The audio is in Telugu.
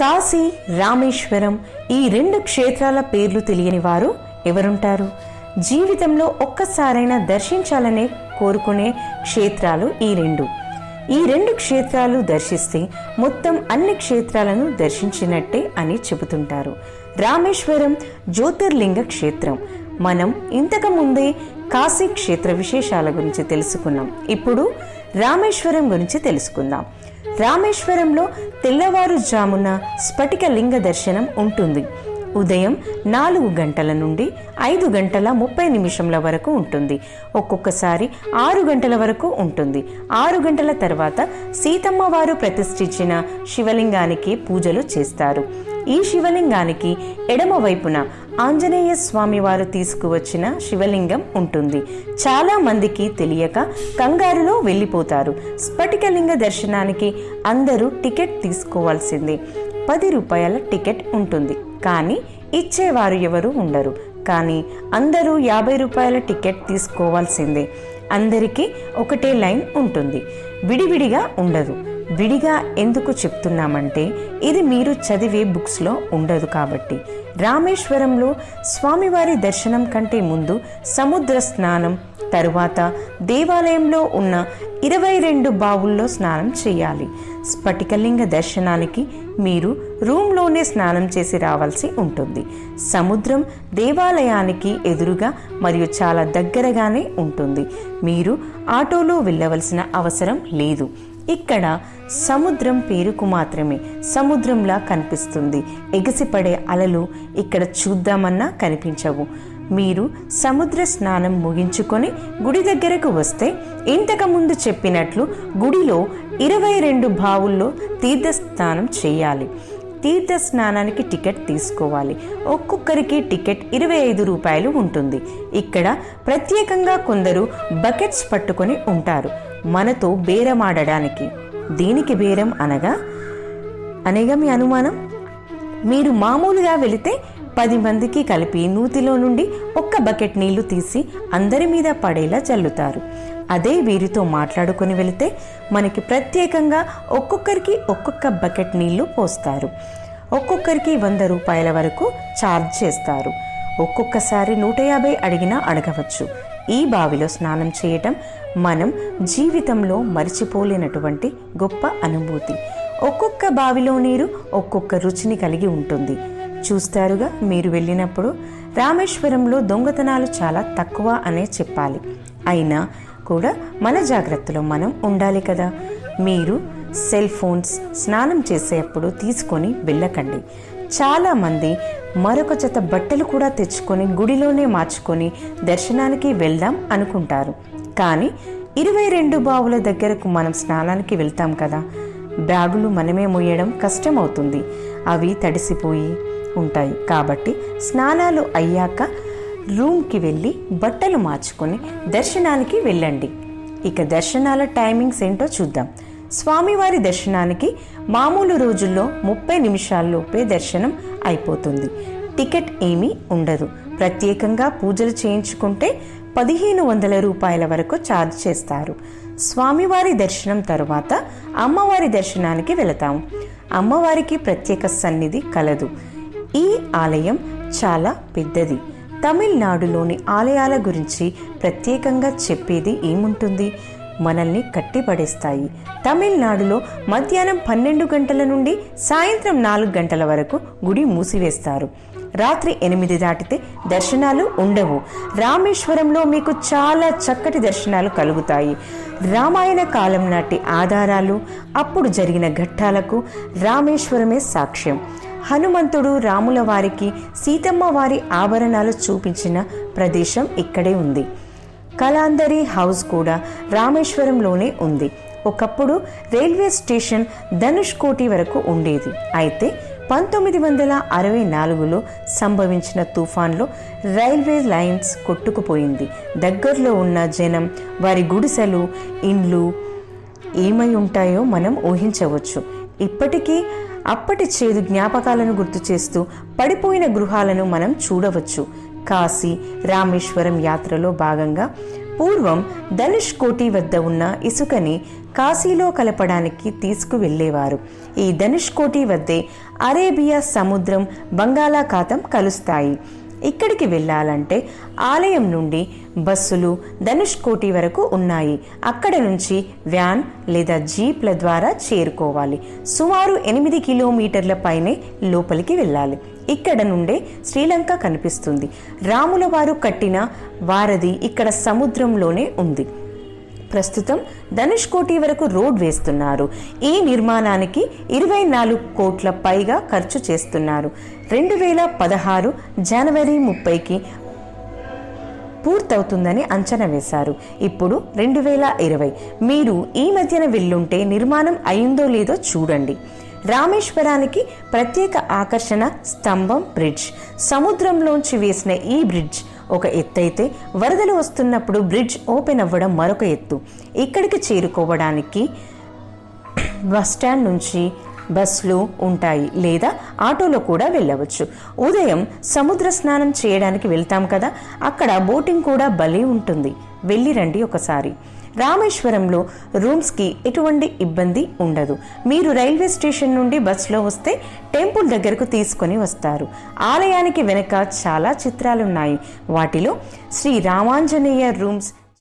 కాశీ రామేశ్వరం ఈ రెండు క్షేత్రాల పేర్లు తెలియని వారు ఎవరుంటారు? జీవితంలో ఒక్కసారైనా దర్శించాలనే కోరుకునే క్షేత్రాలు ఈ రెండు. ఈ రెండు క్షేత్రాలు దర్శిస్తే మొత్తం అన్ని క్షేత్రాలను దర్శించినట్టే అని చెబుతుంటారు. రామేశ్వరం జ్యోతిర్లింగ క్షేత్రం. మనం ఇంతకు ముందే కాశీ క్షేత్ర విశేషాల గురించి తెలుసుకున్నాం. ఇప్పుడు రామేశ్వరం గురించి తెలుసుకుందాం. రామేశ్వరంలో తెల్లవారుజామున స్ఫటిక లింగ దర్శనం ఉంటుంది. ఉదయం నాలుగు గంటల నుండి ఐదు గంటల ముప్పై నిమిషంల వరకు ఉంటుంది. ఒక్కొక్కసారి ఆరు గంటల వరకు ఉంటుంది. ఆరు గంటల తర్వాత సీతమ్మ వారు ప్రతిష్ఠించిన శివలింగానికి పూజలు చేస్తారు. ఈ శివలింగానికి ఎడమవైపున ఆంజనేయ స్వామి వారు తీసుకువచ్చిన శివలింగం ఉంటుంది. చాలా మందికి తెలియక కంగారులో వెళ్ళిపోతారు. స్ఫటికలింగ దర్శనానికి అందరూ టికెట్ తీసుకోవాల్సిందే. పది రూపాయల టికెట్ ఉంటుంది. కానీ ఇచ్చేవారు ఎవరు ఉండరు. కానీ అందరూ యాభై రూపాయల టికెట్ తీసుకోవాల్సిందే. అందరికీ ఒకటే లైన్ ఉంటుంది. విడివిడిగా ఉండదు. విడిగా ఎందుకు చెప్తున్నామంటే ఇది మీరు చదివే బుక్స్లో ఉండదు కాబట్టి. రామేశ్వరంలో స్వామివారి దర్శనం కంటే ముందు సముద్ర స్నానం తరువాత దేవాలయంలో ఉన్న ఇరవై రెండు బావుల్లో స్నానం చేయాలి. స్ఫటికలింగ దర్శనానికి మీరు రూమ్లోనే స్నానం చేసి రావాల్సి ఉంటుంది. సముద్రం దేవాలయానికి ఎదురుగా మరియు చాలా దగ్గరగానే ఉంటుంది. మీరు ఆటోలో వెళ్ళవలసిన అవసరం లేదు. ఇక్కడ సముద్రం పేరుకు మాత్రమే సముద్రంలా కనిపిస్తుంది. ఎగసిపడే అలలు ఇక్కడ చూద్దామన్నా కనిపించవు. మీరు సముద్ర స్నానం ముగించుకొని గుడి దగ్గరకు వస్తే ఇంతకు ముందు చెప్పినట్లు గుడిలో ఇరవై రెండు బావుల్లో తీర్థస్నానం చేయాలి. తీర్థ స్నానానికి టికెట్ తీసుకోవాలి. ఒక్కొక్కరికి టికెట్ ఇరవై ఐదు రూపాయలు ఉంటుంది. ఇక్కడ ప్రత్యేకంగా కొందరు బకెట్స్ పట్టుకొని ఉంటారు. మనతో బేరమాడడానికి. దీనికి బేరం అనగా అనేగా మీ అనుమానం? మీరు మామూలుగా వెళితే పది మందికి కలిపి నూతిలో నుండి ఒక్క బకెట్ నీళ్ళు తీసి అందరి మీద పడేలా చల్లుతారు. అదే వీరితో మాట్లాడుకొని వెళితే మనకి ప్రత్యేకంగా ఒక్కొక్కరికి ఒక్కొక్క బకెట్ నీళ్ళు పోస్తారు. ఒక్కొక్కరికి వంద రూపాయల వరకు ఛార్జ్ చేస్తారు. ఒక్కొక్కసారి నూట యాభై అడిగినా అడగవచ్చు. ఈ బావిలో స్నానం చేయటం మనం జీవితంలో మరిచిపోలేనటువంటి గొప్ప అనుభూతి. ఒక్కొక్క బావిలో నీరు ఒక్కొక్క రుచిని కలిగి ఉంటుంది. చూస్తారుగా మీరు వెళ్ళినప్పుడు రామేశ్వరంలో దొంగతనాలు చాలా తక్కువ అనే చెప్పాలి. అయినా కూడా మన జాగ్రత్తలో మనం ఉండాలి కదా. మీరు సెల్ ఫోన్స్ స్నానం చేసేటప్పుడు తీసుకొని వెళ్ళకండి. చాలామంది మరొక జత బట్టలు కూడా తెచ్చుకొని గుడిలోనే మార్చుకొని దర్శనానికి వెళ్దాం అనుకుంటారు. కానీ ఇరవై రెండు బావుల దగ్గరకు మనం స్నానానికి వెళ్తాం కదా. బ్యాగులు మనమే మోయడం కష్టమవుతుంది. అవి తడిసిపోయి ఉంటాయి. కాబట్టి స్నానాలు అయ్యాక రూమ్కి వెళ్ళి బట్టలు మార్చుకొని దర్శనానికి వెళ్ళండి. ఇక దర్శనాల టైమింగ్స్ ఏంటో చూద్దాం. స్వామివారి దర్శనానికి మామూలు రోజుల్లో ముప్పై నిమిషాల్లోపే దర్శనం అయిపోతుంది. టికెట్ ఏమీ ఉండదు. ప్రత్యేకంగా పూజలు చేయించుకుంటే పదిహేను వందల రూపాయల వరకు ఛార్జ్ చేస్తారు. స్వామివారి దర్శనం తరువాత అమ్మవారి దర్శనానికి వెళతాం. అమ్మవారికి ప్రత్యేక సన్నిధి కలదు. ఈ ఆలయం చాలా పెద్దది. తమిళనాడులోని ఆలయాల గురించి ప్రత్యేకంగా చెప్పేది ఏముంటుంది? మనల్ని కట్టిపడేస్తాయి. తమిళనాడులో మధ్యాహ్నం పన్నెండు గంటల నుండి సాయంత్రం నాలుగు గంటల వరకు గుడి మూసివేస్తారు. రాత్రి ఎనిమిది దాటితే దర్శనాలు ఉండవు. రామేశ్వరంలో మీకు చాలా చక్కటి దర్శనాలు కలుగుతాయి. రామాయణ కాలం నాటి ఆధారాలు అప్పుడు జరిగిన ఘట్టాలకు రామేశ్వరమే సాక్ష్యం. హనుమంతుడు రాముల వారికి సీతమ్మ వారి ఆభరణాలు చూపించిన ప్రదేశం ఇక్కడే ఉంది. కలాందరి హౌస్ కూడా రామేశ్వరంలోనే ఉంది. ఒకప్పుడు రైల్వే స్టేషన్ ధనుష్ కోటి వరకు ఉండేది. అయితే పంతొమ్మిది వందల అరవై నాలుగులో సంభవించిన తుఫాన్లో రైల్వే లైన్స్ కొట్టుకుపోయింది. దగ్గరలో ఉన్న జనం వారి గుడిసెలు ఇండ్లు ఏమై ఉంటాయో మనం ఊహించవచ్చు. ఇప్పటికీ అప్పటి చేదు జ్ఞాపకాలను గుర్తు చేస్తూ పడిపోయిన గృహాలను మనం చూడవచ్చు. కాశీ రామేశ్వరం యాత్రలో భాగంగా పూర్వం ధనుష్ కోటి వద్ద ఉన్న ఇసుకని కాశీలో కలపడానికి తీసుకువెళ్ళేవారు. ఈ ధనుష్ కోటి వద్దే అరేబియా సముద్రం బంగాళాఖాతం కలుస్తాయి. ఇక్కడికి వెళ్ళాలంటే ఆలయం నుండి బస్సులు ధనుష్ కోటి వరకు ఉన్నాయి. అక్కడ నుంచి వ్యాన్ లేదా జీప్ల ద్వారా చేరుకోవాలి. సుమారు ఎనిమిది కిలోమీటర్ల పైనే లోపలికి వెళ్ళాలి. ఇక్కడ నుండే శ్రీలంక కనిపిస్తుంది. రాముల వారు కట్టిన వారధి ఇక్కడ సముద్రంలోనే ఉంది. ప్రస్తుతం ధనుష్ కోటి వరకు రోడ్ వేస్తున్నారు. ఈ నిర్మాణానికి ఇరవై నాలుగు కోట్ల పైగా ఖర్చు చేస్తున్నారు. రెండు వేల పదహారు జనవరి ముప్పైకి పూర్తవుతుందని అంచనా వేశారు. ఇప్పుడు రెండు వేల ఇరవై. మీరు ఈ మధ్యన వెళ్ళుంటే నిర్మాణం అయిందో లేదో చూడండి. రామేశ్వరానికి ప్రత్యేక ఆకర్షణ స్తంభం బ్రిడ్జ్. సముద్రంలోంచి వేసిన ఈ బ్రిడ్జ్ ఒక ఎత్తైతే వరదలు వస్తున్నప్పుడు బ్రిడ్జ్ ఓపెన్ అవ్వడం మరొక ఎత్తు. ఇక్కడికి చేరుకోవడానికి బస్ స్టాండ్ నుంచి బస్సులు ఉంటాయి లేదా ఆటోలో కూడా వెళ్ళవచ్చు. ఉదయం సముద్ర స్నానం చేయడానికి వెళ్తాం కదా అక్కడ బోటింగ్ కూడా భలే ఉంటుంది. వెళ్ళి రండి ఒకసారి. రామేశ్వరంలో రూమ్స్కి ఎటువంటి ఇబ్బంది ఉండదు. మీరు రైల్వే స్టేషన్ నుండి బస్సులో వస్తే టెంపుల్ దగ్గరకు తీసుకొని వస్తారు. ఆలయానికి వెనక చాలా చిత్రాలున్నాయి. వాటిలో శ్రీ రామాంజనేయ రూమ్స్